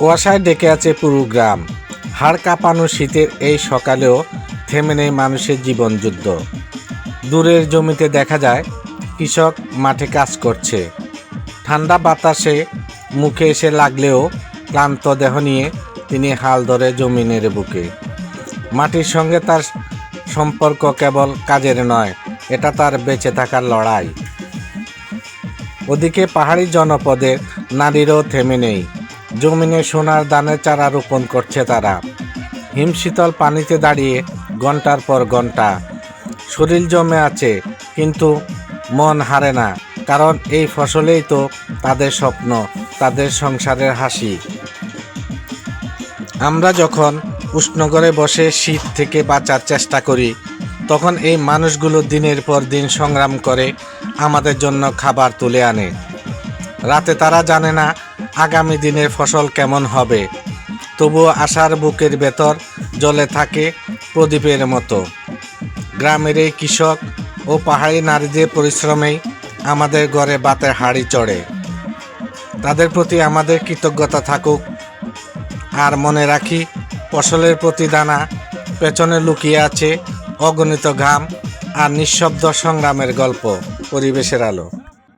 কুয়াশায় ডেকে আছে পুরো গ্রাম। হাড় কাঁপানো শীতের এই সকালেও থেমে নেই মানুষের জীবনযুদ্ধ দূরের জমিতে দেখা যায়, কৃষক মাঠে কাজ করছে। ঠান্ডা বাতাসে মুখে এসে লাগলেও ক্লান্ত দেহ নিয়ে তিনি হাল ধরে জমিনের বুকে। মাটির সঙ্গে তার সম্পর্ক কেবল কাজের নয়, এটা তার বেঁচে থাকার লড়াই। ওদিকে পাহাড়ি জনপদের নারীরও থেমে নেই। জমিনে সোনার দানের চারা রোপণ করছে তারা। হিমশীতল পানিতে দাঁড়িয়ে ঘণ্টার পর ঘণ্টা শরীর জমে আছে, কিন্তু মন হারে না, কারণ এই ফসলেই তো তাদের স্বপ্ন, তাদের সংসারের হাসি। আমরা যখন উষ্ণগরে বসে শীত থেকে বাঁচার চেষ্টা করি, তখন এই মানুষগুলো দিনের পর দিন সংগ্রাম করে আমাদের জন্য খাবার তুলে আনে। রাতে তারা জানে না আগামী দিনের ফসল কেমন হবে। তবুও আশার বুকের ভেতর জ্বলে থাকে প্রদীপের মতো। গ্রামের এই কৃষক ও পাহাড়ি নারীদের পরিশ্রমেই আমাদের ঘরে বাতের হাড়ি চড়ে। তাদের প্রতি আমাদের কৃতজ্ঞতা থাকুক। আর মনে রাখি, ফসলের প্রতি দানা পেছনে লুকিয়ে আছে অগণিত ঘাম আর নিঃশব্দ সংগ্রামের গল্প, পরিবেশের আলো।